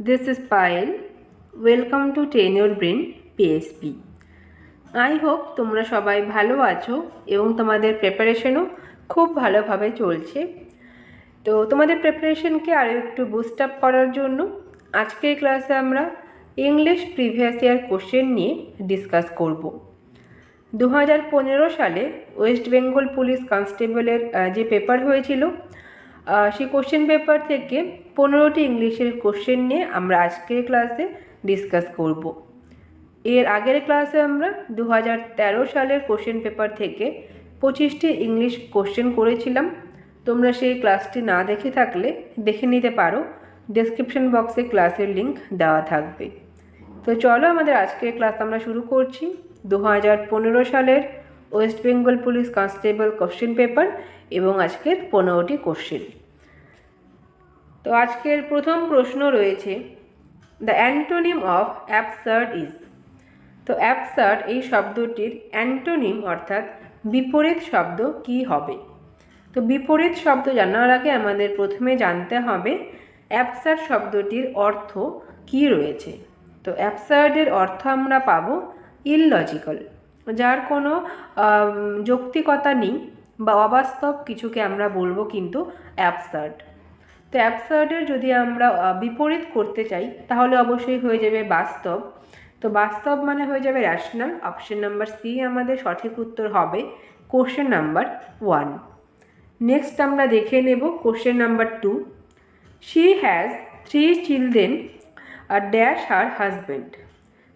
This is Payal. Welcome to Train Your Brain PSP. I hope তোমরা সবাই ভালো আছো এবং তোমাদের প্রিপারেশনও খুব ভালোভাবে চলছে তো তোমাদের প্রিপারেশনকে আরও একটু বুস্ট আপ করার জন্য আজকের ক্লাসে আমরা ইংলিশ প্রিভিয়াস ইয়ার কোশ্চেন নিয়ে ডিসকাস করব দু হাজার পনেরো সালে ওয়েস্ট বেঙ্গল পুলিশ কনস্টেবলের যে পেপার হয়েছিল সেই কোশ্চেন পেপার থেকে পনেরোটি ইংলিশের কোশ্চেন নিয়ে আমরা আজকের ক্লাসে ডিসকাস করব। এর আগের ক্লাসে আমরা দু হাজার তেরো সালের কোশ্চেন পেপার থেকে পঁচিশটি ইংলিশ কোশ্চেন করেছিলাম। তোমরা সেই ক্লাসটি না দেখে থাকলে দেখে নিতে পারো। ডেসক্রিপশন বক্সে ক্লাসের লিঙ্ক দেওয়া থাকবে। তো চলো আমাদের আজকের ক্লাস আমরা শুরু করছি। দু হাজার পনেরো সালের West Bengal police constable question paper এবং আজকের পনেরোটি কোশ্চেন তো আজকের প্রথম প্রশ্ন রয়েছে the antonym of absurd is তো অ্যাপসার্ড এই শব্দটির অ্যান্টোনিম অর্থাৎ বিপরীত শব্দ কি হবে? তো বিপরীত শব্দ জানার আগে আমাদের প্রথমে জানতে হবে অ্যাপসার্ড শব্দটির অর্থ কি রয়েছে? তো অ্যাপসার্ডের অর্থ আমরা পাবো ইললজিক্যাল যার কোনো যৌক্তিকতা নেই। বা অবাস্তব কিছুকে আমরা বলব কিন্তু অ্যাবসার্ড তো অ্যাবসার্ডের যদি আমরা বিপরীত করতে চাই, তাহলে অবশ্যই হয়ে যাবে বাস্তব। তো বাস্তব মানে হয়ে যাবে র্যাশনাল অপশন নাম্বার সি আমাদের সঠিক উত্তর হবে কোশ্চেন নাম্বার ওয়ান নেক্সট আমরা দেখে নেব question number two she has three children R dash her husband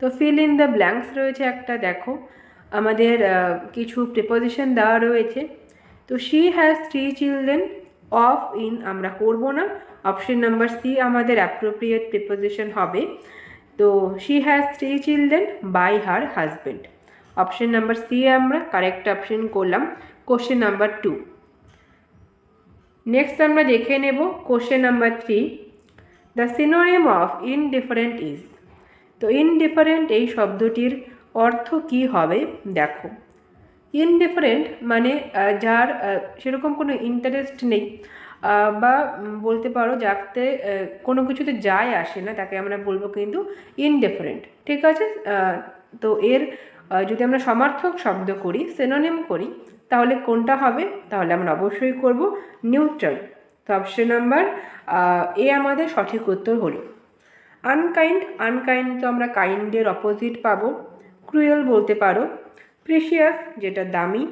তো ফিল ইন দ্য ব্ল্যাঙ্কস রয়েছে একটা, দেখো। আমাদের কিছু প্রিপোজিশন দেওয়া রয়েছে। তো she has three children of in আমরা করব না। অপশন নাম্বার সি আমাদের অ্যাপ্রোপ্রিয়েট প্রিপোজিশন হবে। তো she has three children by her husband option number C আমরা কারেক্ট অপশন করলাম। কোশ্চেন নাম্বার টু নেক্সট আমরা দেখে নেব question number three the synonym of indifferent is তো ইনডিফারেন্ট এই শব্দটির অর্থ কি হবে? দেখো। ইনডিফারেন্ট মানে যার সেরকম কোনো ইন্টারেস্ট নেই। বা বলতে পারো যাতে কোনো কিছুতে যায় আসে না, তাকে আমরা বলব কিন্তু ইনডিফারেন্ট ঠিক আছে? তো এর যদি আমরা সমার্থক শব্দ করি সেনোনিম করি, তাহলে কোনটা হবে? তাহলে আমরা অবশ্যই করব নিউট্রাল তো অপশন নাম্বার এ আমাদের সঠিক উত্তর হলো। আনকাইন্ড আনকাইন্ড তো আমরা কাইন্ডের অপোজিট পাবো। ক্রুয়েল বলতে পারো। প্রিশিয়াস যেটা দামি,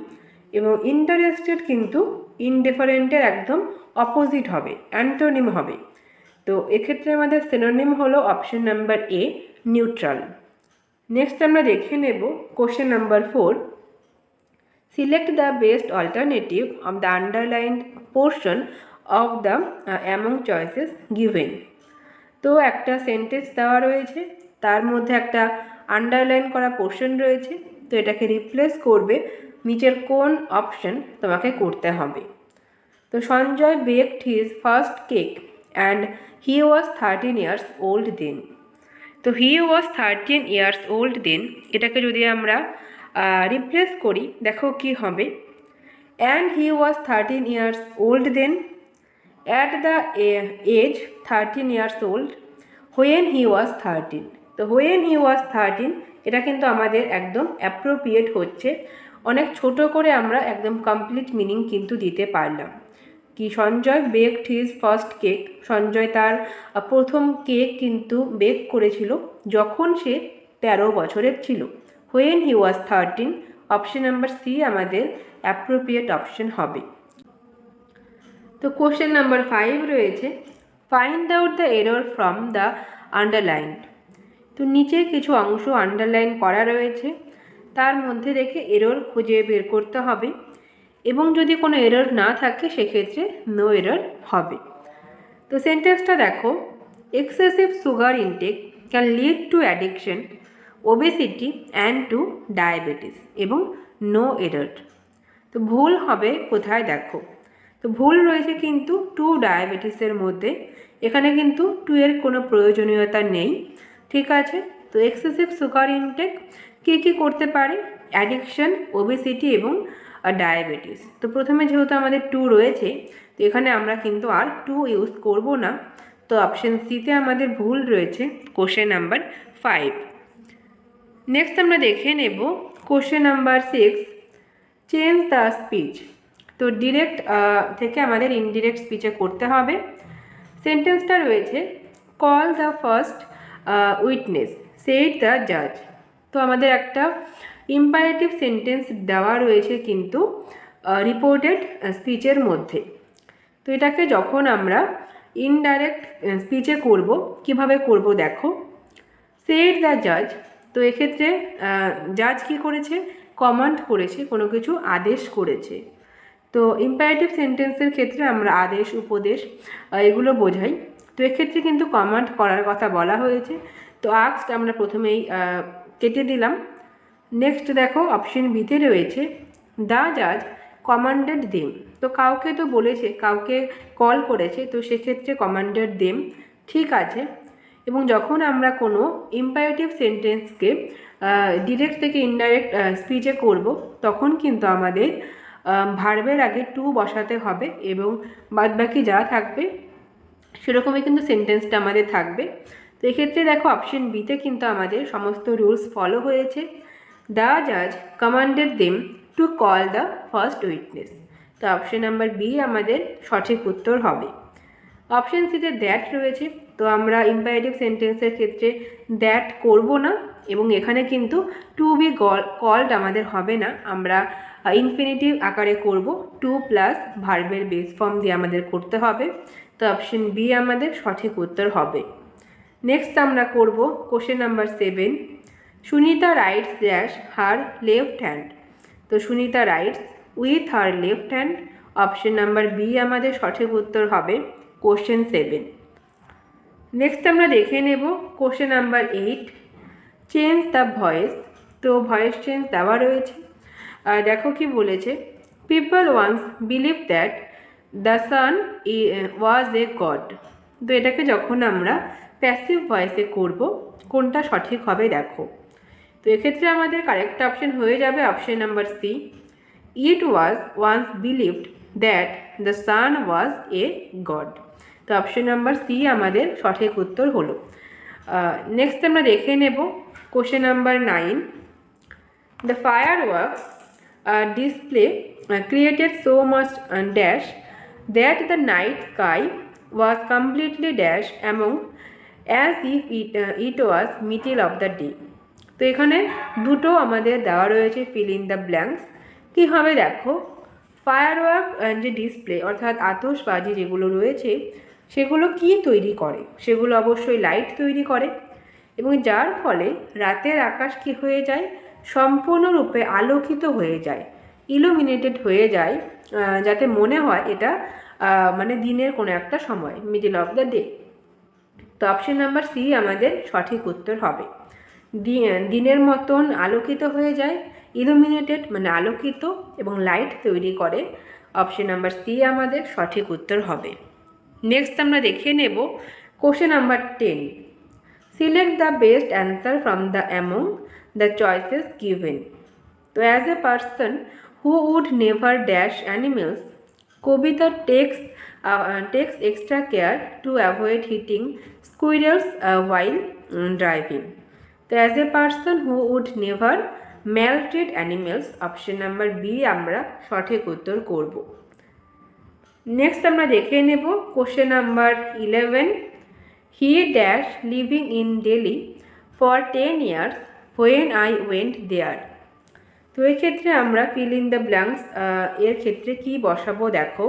এবং ইন্টারেস্টেড কিন্তু ইনডিফারেন্টের একদম অপোজিট হবে অ্যান্টোনিম হবে। তো এক্ষেত্রে আমাদের সিনোনিম হলো option number A neutral next আমরা দেখে নেব question number four select the best alternative of the underline portion of the among choices given. তো একটা সেন্টেন্স দেওয়া রয়েছে, তার মধ্যে একটা আন্ডারলাইন করা পোর্শন রয়েছে তো এটাকে রিপ্লেস করবে, নিচের কোন অপশন তোমাকে করতে হবে। তো Sanjay baked his first cake and he was thirteen years old then তো he was thirteen years old then এটাকে যদি আমরা রিপ্লেস করি, দেখো কি হবে। And he was thirteen years old then at the age thirteen years old when he was thirteen তো when he was thirteen এটা কিন্তু আমাদের একদম অ্যাপ্রোপ্রিয়েট হচ্ছে। অনেক ছোট করে আমরা একদম কমপ্লিট মিনিং কিন্তু দিতে পারলাম। কি, Sanjay baked his first cake Sanjay তার প্রথম কেক কিন্তু বেক করেছিল যখন সে তেরো বছরের ছিল। When he was thirteen option number C আমাদের অ্যাপ্রোপ্রিয়েট অপশন হবে। তো কোশ্চেন নাম্বার ফাইভ রয়েছে find out the error from the underline তো নিচে কিছু অংশ আন্ডারলাইন করা রয়েছে। তার মধ্যে দেখে এরর খুঁজে বের করতে হবে এবং যদি কোনো এরর না থাকে, সেক্ষেত্রে নো এরর হবে। তো সেন্টেন্সটা দেখো excessive sugar intake can lead to addiction obesity and to diabetes এবং নো এরর তো ভুল হবে কোথায় দেখো। তো ভুল রয়েছে কিন্তু টু ডায়াবেটিসের মধ্যে। এখানে কিন্তু টু এর কোনো প্রয়োজনীয়তা নেই। ঠিক আছে? তো এক্সেসিভ সুগার ইনটেক কী কী করতে পারে? অ্যাডিকশন ওবেসিটি এবং ডায়াবেটিস তো প্রথমে যেহেতু আমাদের টু রয়েছে, তো এখানে আমরা কিন্তু আর টু ইউজ করব না। তো অপশন সিতে আমাদের ভুল রয়েছে কোশ্চেন নাম্বার ফাইভ নেক্সট আমরা দেখে নেব question number six change the speech তো ডিরেক্ট থেকে আমাদের ইনডিরেক্ট স্পিচে করতে হবে। সেন্টেন্সটা রয়েছে call the first witness said the জাজ তো আমাদের একটা ইম্পারেটিভ সেন্টেন্স দেওয়া রয়েছে কিন্তু রিপোর্টেড স্পিচের মধ্যে। তো এটাকে যখন আমরা ইনডাইরেক্ট স্পিচে করব, কীভাবে করব দেখো। সেড দ্য জাজ তো এক্ষেত্রে জাজ কি করেছে? কমান্ড করেছে, কোনো কিছু আদেশ করেছে। তো ইম্পারেটিভ সেন্টেন্সের ক্ষেত্রে আমরা আদেশ, উপদেশ এগুলো বোঝাই। তো এক্ষেত্রে কিন্তু কমান্ড করার কথা বলা হয়েছে। তো আক্সড আমরা প্রথমেই কেটে দিলাম। নেক্সট দেখো অপশন বিতে রয়েছে দ্য জাজ কমান্ডেড দেম তো কাউকে তো বলেছে, কাউকে কল করেছে, তো সেক্ষেত্রে কমান্ডেড দেম ঠিক আছে। এবং যখন আমরা কোনো ইম্পারেটিভ সেন্টেন্সকে ডিরেক্ট থেকে ইনডাইরেক্ট স্পিচে করব, তখন কিন্তু আমাদের ভার্বের আগে টু বসাতে হবে এবং বাদবাকি যা থাকবে সেরকমই কিন্তু সেন্টেন্সটা আমাদের থাকবে। তো এক্ষেত্রে দেখো অপশন বিতে কিন্তু আমাদের সমস্ত রুলস ফলো হয়েছে। দ্য জাজ commanded them to call the first witness তো অপশন নাম্বার বি আমাদের সঠিক উত্তর হবে। অপশন সিতে দ্যাট রয়েছে। তো আমরা ইম্পারেটিভ সেন্টেন্সের ক্ষেত্রে দ্যাট করব না এবং এখানে কিন্তু টু বি কল্ড আমাদের হবে না। আমরা ইনফিনিটিভ আকারে করব। টু প্লাস ভার্বের বেস ফর্ম দিয়ে আমাদের করতে হবে। তো অপশন বি আমাদের সঠিক উত্তর হবে। নেক্সট আমরা করব question number seven Sunita writes dash her left hand তো Sunita writes with her left hand option number B আমাদের সঠিক উত্তর হবে কোশ্চেন সেভেন নেক্সট আমরা দেখে নেব question number eight change the voice তো ভয়েস চেঞ্জ দেওয়া রয়েছে। আর দেখো কি বলেছে people once believe that the sun E was a god তো এটাকে যখন আমরা প্যাসিভ ভয়েসে করব কোনটা সঠিক হবে দেখো। তো এক্ষেত্রে আমাদের কারেক্ট অপশন হয়ে যাবে option number C it was once believed that the sun was a god তো অপশন নাম্বার সি আমাদের সঠিক উত্তর হলো। নেক্সট আমরা দেখে নেব question number nine the fire uh, created so much uh, dash that the night sky was completely dash among as if it, uh, it was middle of the day. তো এখানে দুটো আমাদের দেওয়া রয়েছে ফিল ইন দ্য ব্ল্যাঙ্কস কী হবে দেখো? Firework যে ডিসপ্লে অর্থাৎ আতশবাজি যেগুলো রয়েছে সেগুলো কি তৈরি করে? সেগুলো অবশ্যই লাইট তৈরি করে। এবং যার ফলে রাতের আকাশ কি হয়ে যায়? সম্পূর্ণরূপে আলোকিত হয়ে যায় ইলুমিনেটেড হয়ে যায়। যাতে মনে হয় এটা মানে দিনের কোনো একটা সময় মিডিল অফ দ্য ডে তো অপশন নাম্বার সি আমাদের সঠিক উত্তর হবে। দিনের মতন আলোকিত হয়ে যায় ইলুমিনেটেড মানে আলোকিত এবং লাইট তৈরি করে। অপশন নাম্বার সি আমাদের সঠিক উত্তর হবে। নেক্সট আমরা দেখে নেব question number ten select the best answer from the among the choices given তো as a person who would never dash animals Kabita takes takes extra care to avoid hitting squirrels while driving তো as a person who would never maltreat animals option number B আমরা সঠিক উত্তর করব। Next আমরা দেখে নেব। Question number eleven he dash living in Delhi for ten years when I went there তো এক্ষেত্রে আমরা ফিল ইন দ্য ব্ল্যাঙ্কস এর ক্ষেত্রে কি বসাবো দেখো?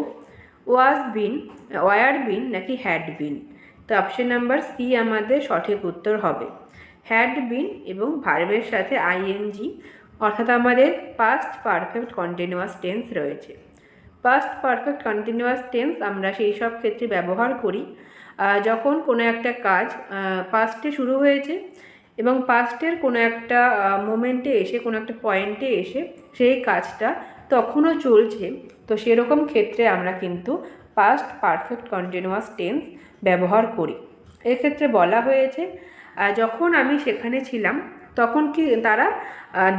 ওয়াজ বিন ওয়ার বিন নাকি হ্যাড বিন তো অপশন নাম্বার সি আমাদের সঠিক উত্তর হবে। হ্যাড বিন এবং ভার্বের সাথে আইএনজি অর্থাৎ আমাদের পাস্ট পারফেক্ট কন্টিনিউয়াস টেন্স রয়েছে। পাস্ট পারফেক্ট কন্টিনিউয়াস টেন্স আমরা সেই সব ক্ষেত্রে ব্যবহার করি। যখন কোনো একটা কাজ পাস্টে শুরু হয়েছে এবং পাস্টের কোনো একটা মোমেন্টে এসে, কোনো একটা পয়েন্টে এসে সেই কাজটা তখনও চলছে। তো সেরকম ক্ষেত্রে আমরা কিন্তু পাস্ট পারফেক্ট কন্টিনিউয়াস টেন্স ব্যবহার করি। এক্ষেত্রে বলা হয়েছে যখন আমি সেখানে ছিলাম, তখন কি তারা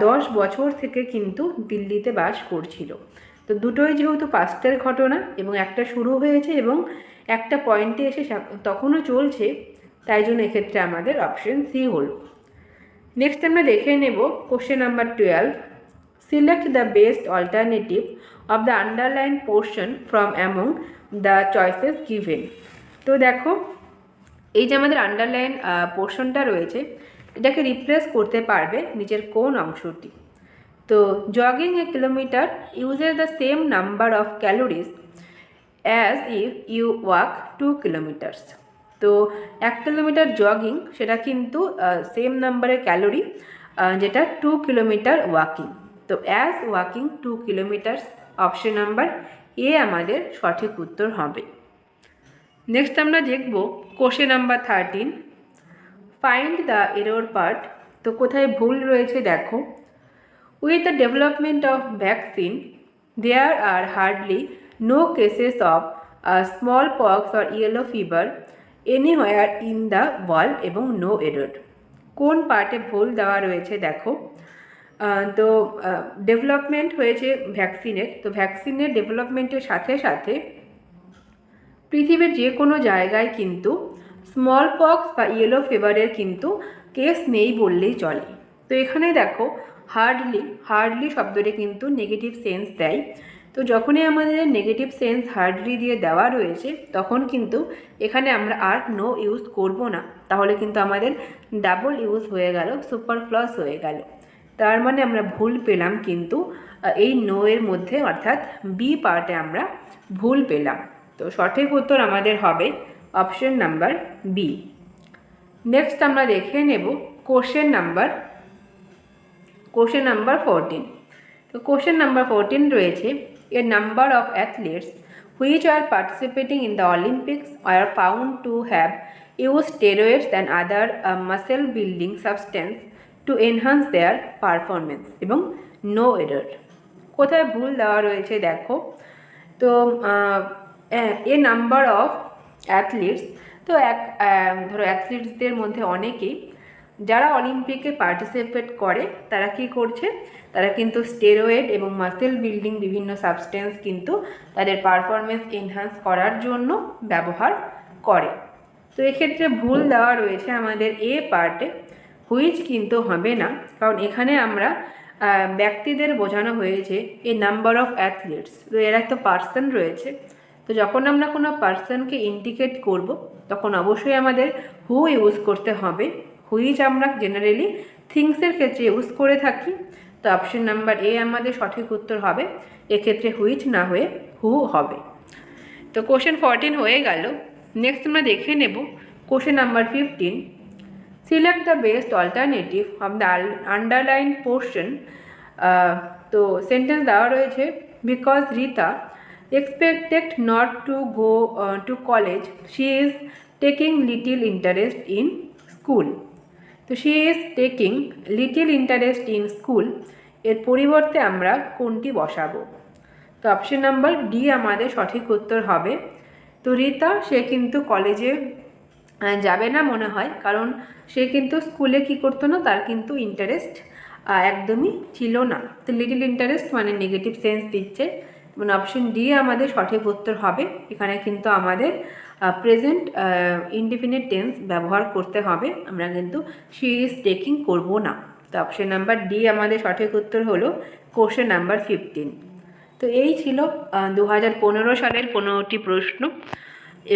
দশ বছর থেকে কিন্তু দিল্লিতে বাস করছিল। তো দুটোই যেহেতু পাস্টের ঘটনা এবং একটা শুরু হয়েছে এবং একটা পয়েন্টে এসে তখনও চলছে তাই জন্য এক্ষেত্রে আমাদের অপশন সি হলো। নেক্সট আমরা দেখে নেব question number twelve select the best alternative of the underline portion from among the choices given তো দেখো, এই যে আমাদের আন্ডারলাইন পোর্শনটা রয়েছে, এটাকে রিপ্লেস করতে পারবে নিচের কোন অংশটি। তো jogging a kilometer uses the same number of calories as if you walk two kilometers তো এক কিলোমিটার জগিং সেটা কিন্তু সেম নাম্বারের ক্যালোরি যেটা টু কিলোমিটার ওয়াকিং তো as walking two kilometers option number A আমাদের সঠিক উত্তর হবে। নেক্সট আমরা দেখব question number thirteen find the error part তো কোথায় ভুল রয়েছে দেখো। With the development of vaccine there are hardly no cases of small pox or yellow fever anywhere in the world এবং নো এরর কোন পার্টে ভুল দেওয়া রয়েছে দেখো? তো ডেভেলপমেন্ট হয়েছে ভ্যাকসিনের তো ভ্যাকসিনের ডেভেলপমেন্টের সাথে সাথে পৃথিবীর যে কোনো জায়গায় কিন্তু স্মল পক্স বা ইয়েলো ফিভারের কিন্তু কেস নেই বললেই চলে। তো এখানে দেখো হার্ডলি হার্ডলি শব্দটি কিন্তু নেগেটিভ সেন্স দেয়। তো যখনই আমাদের নেগেটিভ সেন্স হার্ডলি দিয়ে দেওয়া রয়েছে, তখন কিন্তু এখানে আমরা আর নো ইউজ করব না। তাহলে কিন্তু আমাদের ডাবল ইউজ হয়ে গেল সুপার প্লাস হয়ে গেল। তার মানে আমরা ভুল পেলাম কিন্তু এই নো এর মধ্যে অর্থাৎ বি পার্টে আমরা ভুল পেলাম। তো সঠিক উত্তর আমাদের হবে অপশন নাম্বার বি নেক্সট আমরা দেখে নেব question number question number fourteen তো কোশ্চেন নাম্বার ফোরটিন রয়েছে a number of athletes which are participating in the Olympics are found to have use steroids and other muscle building substance to enhance their performance এবং no error কোথায় ভুল দেওয়া রয়েছে দেখো? তো এ number of athletes তো এক ধরো অ্যাথলিটসদের মধ্যে অনেকেই যারা অলিম্পিকে পার্টিসিপেট করে, তারা কি করছে? তারা কিন্তু স্টেরয়েড এবং মাসেল বিল্ডিং বিভিন্ন সাবস্টেন্স কিন্তু তাদের পারফরমেন্স এনহান্স করার জন্য ব্যবহার করে। তো এক্ষেত্রে ভুল দেওয়া রয়েছে আমাদের এ পার্টে হুইচ কিন্তু হবে না। কারণ এখানে আমরা ব্যক্তিদের বোঝানো হয়েছে এ নাম্বার অফ অ্যাথলিটস তো এর একটা পার্সন রয়েছে। তো যখন আমরা কোনো পার্সনকে ইন্ডিকেট করব, তখন অবশ্যই আমাদের হু ইউজ করতে হবে। হুইচ আমরা জেনারেলি থিংসের ক্ষেত্রে ইউজ করে থাকি। তো অপশন নাম্বার এ আমাদের সঠিক উত্তর হবে, এক্ষেত্রে হুইচ না হয়ে হু হবে। তো কোশ্চেন ফোরটিন হয়ে গেল। নেক্সট আমরা দেখে নেব question number fifteen select the best alternative of the underline portion তো সেন্টেন্স দেওয়া রয়েছে because Rita expected not to go to college she is taking little interest in school তো she is taking little interest in স্কুলের পরিবর্তে আমরা কোনটি বসাবো? তো অপশন নাম্বার ডি আমাদের সঠিক উত্তর হবে। তো রীতা, সে কিন্তু কলেজে যাবে না মনে হয়। কারণ সে কিন্তু স্কুলে কি করতো না, তার কিন্তু ইন্টারেস্ট একদমই ছিল না। তো লিটিল ইন্টারেস্ট মানে নেগেটিভ সেন্স দিচ্ছে। মানে অপশন ডি আমাদের সঠিক উত্তর হবে। এখানে কিন্তু আমাদের প্রেজেন্ট ইনডিফিনিট টেন্স ব্যবহার করতে হবে। আমরা কিন্তু শি ইজ টেকিং করব না। তো অপশন নাম্বার ডি আমাদের সঠিক উত্তর হলো কোশ্চেন নাম্বার ফিফটিন তো এই ছিল দু হাজার পনেরো সালের পনেরোটি প্রশ্ন।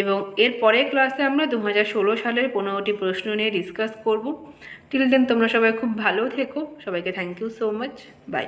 এবং এর পরের ক্লাসে আমরা দু হাজার ষোলো সালের পনেরোটি প্রশ্ন নিয়ে ডিসকাস করব। টিল দেন তোমরা সবাই খুব ভালো থেকো। সবাইকে thank you so much bye